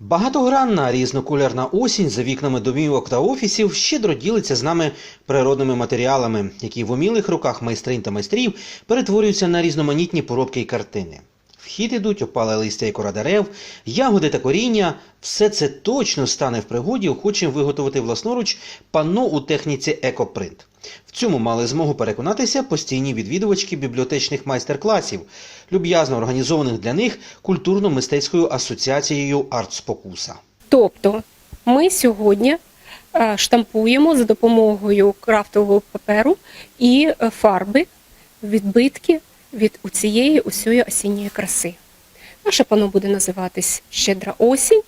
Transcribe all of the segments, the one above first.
Багатогранна різнокольорна осінь за вікнами домівок та офісів щедро ділиться з нами природними матеріалами, які в умілих руках майстринь та майстрів перетворюються на різноманітні поробки і картини. В хід ідуть опале листя і кора дерев, ягоди та коріння. Все це точно стане в пригоді охочим виготовити власноруч панно у техніці екопринт. В цьому мали змогу переконатися постійні відвідувачки бібліотечних майстер-класів, люб'язно організованих для них культурно-мистецькою асоціацією «Артспокуса». Тобто ми сьогодні е, штампуємо за допомогою крафтового паперу і е, фарби відбитки від цієї усієї осінньої краси. Наше пано буде називатись Щедра осінь,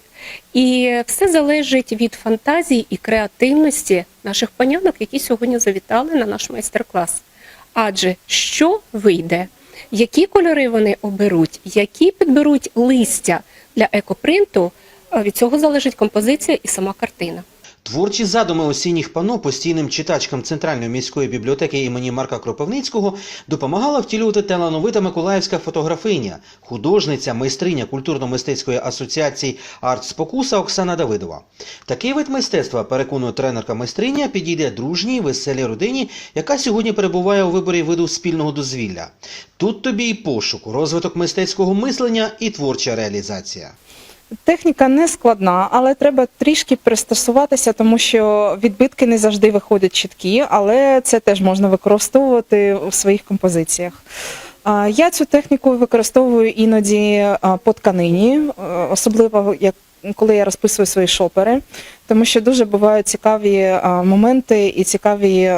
і все залежить від фантазії і креативності наших панянок, які сьогодні завітали на наш майстер-клас. Адже що вийде, які кольори вони оберуть, які підберуть листя для екопринту, від цього залежить композиція і сама картина. Творчі задуми осінніх пано постійним читачкам Центральної міської бібліотеки імені Марка Кропивницького допомагала втілювати талановита миколаївська фотографиня, художниця, майстриня культурно-мистецької асоціації «Артспокуса» Оксана Давидова. Такий вид мистецтва, переконує тренерка майстриня, підійде дружній, веселій родині, яка сьогодні перебуває у виборі виду спільного дозвілля. Тут тобі і пошук, розвиток мистецького мислення і творча реалізація. Техніка не складна, але треба трішки пристосуватися, тому що відбитки не завжди виходять чіткі, але це теж можна використовувати у своїх композиціях. Я цю техніку використовую іноді по тканині, е, особливо як коли я розписую свої шопери, тому що дуже бувають цікаві моменти і цікаві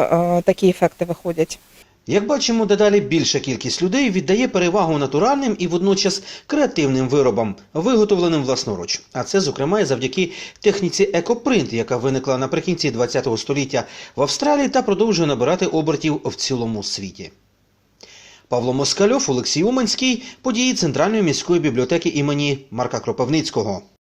такі ефекти виходять. Як бачимо, дедалі більша кількість людей віддає перевагу натуральним і водночас креативним виробам, виготовленим власноруч. А це, зокрема, і завдяки техніці екопринт, яка виникла наприкінці ХХ століття в Австралії та продовжує набирати обертів в цілому світі. Павло Москальов, Олексій Уманський, події Центральної міської бібліотеки імені Марка Кропивницького.